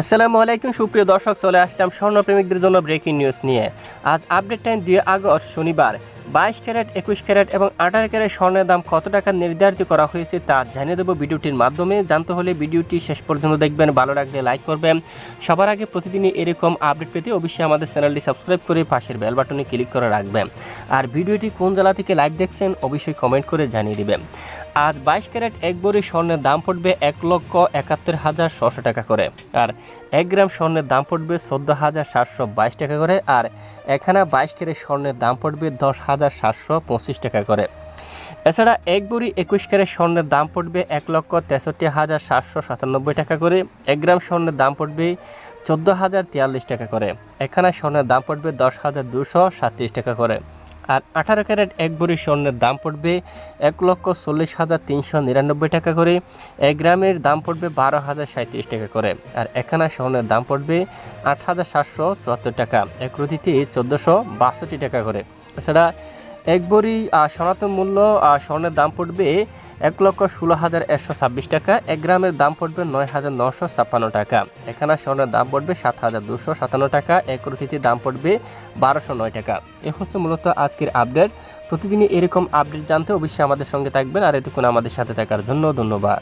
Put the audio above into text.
আসসালামু আলাইকুম, সুপ্রিয় দর্শক, চলে আসলাম স্বর্ণপ্রেমিকদের জন্য ব্রেকিং নিউজ নিয়ে। আজ আপডেট টাইম দুই আগস্ট, শনিবার। বাইশ ক্যারেট, একুশ ক্যারেট এবং আঠারো ক্যারেট স্বর্ণের দাম কত টাকা নির্ধারিত করা হয়েছে তা জানিয়ে দেবো ভিডিওটির মাধ্যমে। জানতে হলে ভিডিওটি শেষ পর্যন্ত দেখবেন, ভালো লাগলে লাইক করবেন। সবার আগে প্রতিদিনই এরকম আপডেট পেতে অবশ্যই আমাদের চ্যানেলটি সাবস্ক্রাইব করে পাশের বেল বাটনে ক্লিক করে রাখবেন। আর ভিডিওটি কোন জেলা থেকে লাইভ দেখছেন, অবশ্যই কমেন্ট করে জানিয়ে দিবেন। আজ বাইশ ক্যারেট এক বড়ি স্বর্ণের দাম পড়বে এক লক্ষ একাত্তর হাজার ছশো টাকা করে। আর এক গ্রাম স্বর্ণের দাম পড়বে চোদ্দ হাজার সাতশো বাইশ টাকা করে আর এখানে বাইশ ক্যারেট স্বর্ণের দাম পড়বে দশ হাজার সাতশো পঁচিশ টাকা করে। এছাড়া এক বড়ি একুশ ক্যারেট স্বর্ণের দাম পড়বে এক লক্ষ তেষট্টি হাজার সাতশো সাতানব্বই টাকা করে। এক গ্রাম স্বর্ণের দাম পড়বে চোদ্দ হাজার তিয়াল্লিশ টাকা করে। এখানে স্বর্ণের দাম পড়বে দশ হাজার দুশো সাতত্রিশ টাকা করে। আর আঠারো ক্যারেট এক ভরি স্বর্ণের দাম পড়বে এক লক্ষ চল্লিশ হাজার তিনশো নিরানব্বই টাকা করে। এক গ্রামের দাম পড়বে বারো হাজার সাঁত্রিশ টাকা করে। আর একখানা স্বর্ণের দাম পড়বে আট হাজার সাতশো চুয়াত্তর টাকা। এক রুটিতে চোদ্দোশো বাষট্টি টাকা করে। এছাড়া এক ভরি সনাতন মূল্য স্বর্ণের দাম পড়বে এক লক্ষ ষোলো হাজার একশো ছাব্বিশ টাকা, এক গ্রামের দাম পড়বে নয় হাজার নশো ছাপ্পান্ন টাকা। এখানে স্বর্ণের দাম পড়বে সাত হাজার দুশো সাতান্ন টাকা, এক রতিতে দাম পড়বে বারোশো নয় টাকা। এ হচ্ছে মূলত আজকের আপডেট। প্রতিদিনই এরকম আপডেট জানতে অবশ্যই আমাদের সঙ্গে থাকবেন, আর এতক্ষণ আমাদের সাথে থাকার জন্য ধন্যবাদ।